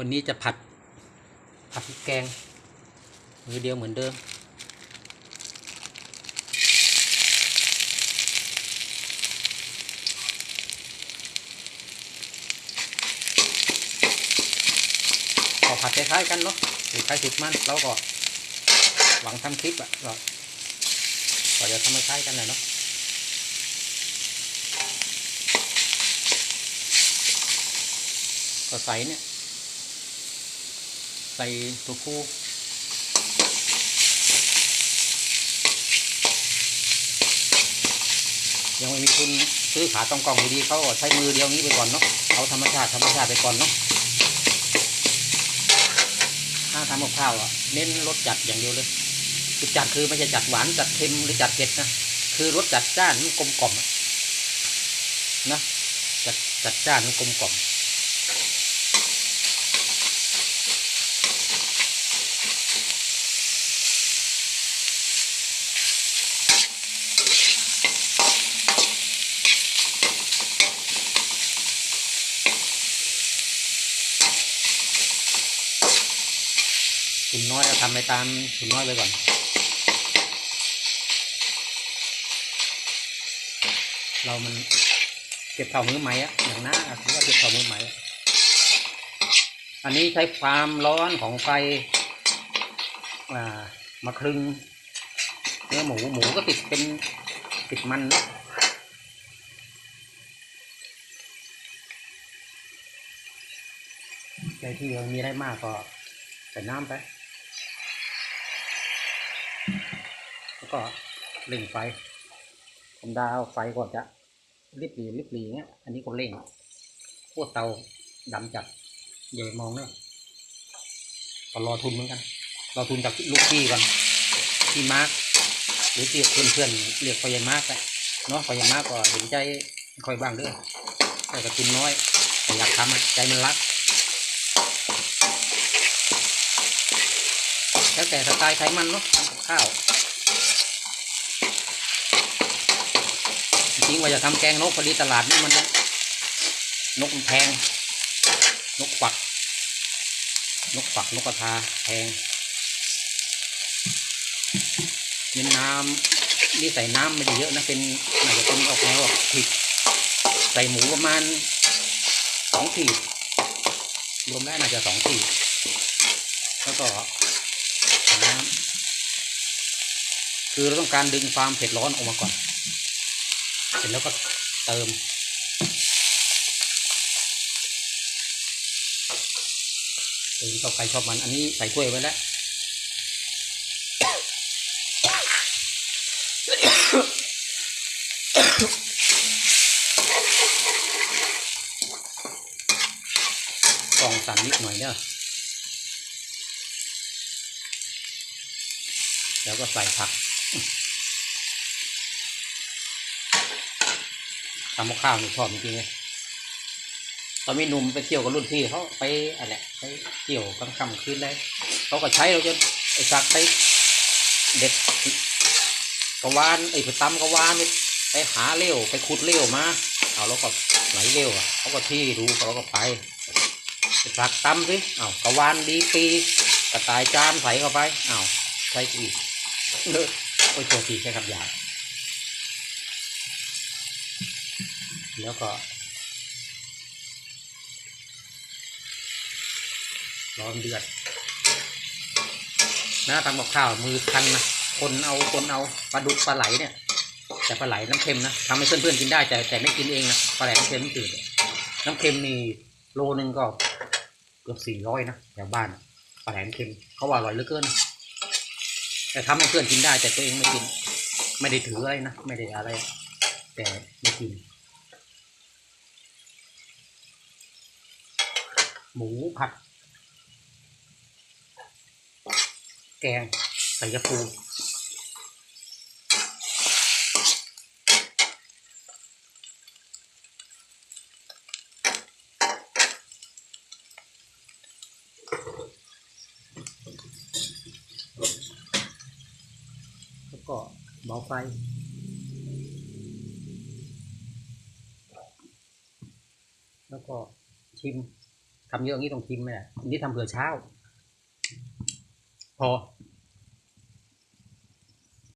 วันนี้จะผัด ผัดพริกแกง มือเดียวเหมือนเดิม ก็ผัดคล้ายๆกันเนาะสูตรใครสูตรมันเราก็ หวังทำคลิปอะก็ก็จะทำคล้ายกันแหละเนาะก็ใส่เนี่ย ใส่ตัวผู้ยังไม่มีทุนซื้อขาตองกล่องดีเขาใช้มือเดียวนี้ไปก่อนเนาะเอาธรรมชาติธรรมชาติไปก่อนเนาะถ้าทำกับข้าวอะเน้นรสจัดอย่างเดียวเลยคือจัดคือไม่ใช่จัดหวานจัดเค็มหรือจัดเผ็ดนะคือรสจัดจ้านมันกลมกล่อมนะจัดจัดจ้านมันกลมกล่อม คุณน้อยเราทำไปตามคุณน้อยไปก่อน เรามันเก็บเข่ามือใหม่อะอย่างน้าถือว่าเก็บเข่ามือใหม่อันนี้ใช้ความร้อนของไฟามาคลึงเนื้อหมูหมูก็ติดเป็นติดมันนะใจที่ยังมีได้มากก็ใส่น้ำไป แล้วก็เร่งไฟ ผมดาวไฟก่อนจะริบหรีริบหรีเงี้ย อันนี้ก็เร่งพวกเตาดำจัดอย่มองเนี่ยก็รอทุนเหมือนกัน รอทุนจากลูกพี่ก่อนพี่มาร์คหรือที่เพื่อนเพื่อนเรียกพยายมาร์คไปเนาะพยายมาร์คก็เห็นใจคอยบ้างเด้อแต่กระทุนน้อยแต่อยากทำใจมันรัก แล้วแต่สไตล์ไขมันเนาะทำกับข้าว จริงว่าจะทำแกงนกพอดีตลาดนี่มันนกมันแพง นกปัก นกปักนกกระทาแพงเน้นน้ำนี่ใส่น้ำไม่ได้เยอะนะเป็นอาจจะเป็นออกแนวแบบผิดใส่หมูประมาณสองขีดรวมแล้วน่าจะสองขีดแล้วก็น้ำคือเราต้องการดึงความเผ็ดร้อนออกมาก่อน เสร็จแล้วก็เติม เติมเข้าใครชอบมัน อันนี้ใส่ถ้วยไว้แล้วกล่องสั่นนิดหน่อยเนอะแล้วก็ใส่ผัก ทำข้าวหนี่ชอบจริงๆเลยตอนมีหนุ่มไปเที่ยวกับรุ่นพี่เขาไปอะไรไปเที่ยวกลางค่ำคืนได้เขาก็ใช้เราจนไอ้สักไปเด็ดกวานไอ้ไปตำกวานไปหาเลี้ยวไปขุดเลี้ยวมาเอาแล้วก็ไหนเลี้ยวอะเขาก็ที่ดูเขาก็ไปไปสักตำสิเอากวานดีปีกระต่ายจานใส่เข้าไปเอาใส่อีกเลิกโอ้ยตัวทีใช้คำหยาบ แล้วก็ร้อนเดือดนะทำกับข้าวมือคันนะคนเอาคนเอาปลาดุกปลาไหลเนี่ย แต่ปลาไหลน้ำเค็มนะทำให้เพื่อนๆกินได้แต่แต่ไม่กินเองนะปลาไหลน้ำเค็มตื่นน้ำเค็มนี่โลนึงก็เกือบสี่ร้อยนะแถวบ้านปลาไหลน้ำเค็มเขาว่าอร่อยเหลือเกินแต่ทำให้เพื่อนกินได้แต่ตัวเองไม่กิน ไม่ได้ถืออะไรนะไม่ได้อะไร แต่ไม่กิน หมูผัด แกงใส่ยาปูแล้วก็เบาไฟแล้วก็ชิม ทำเยอะอย่างนี้ต้องทิมไหมล่ะอันนี้ทำเผื่อเช้า พอ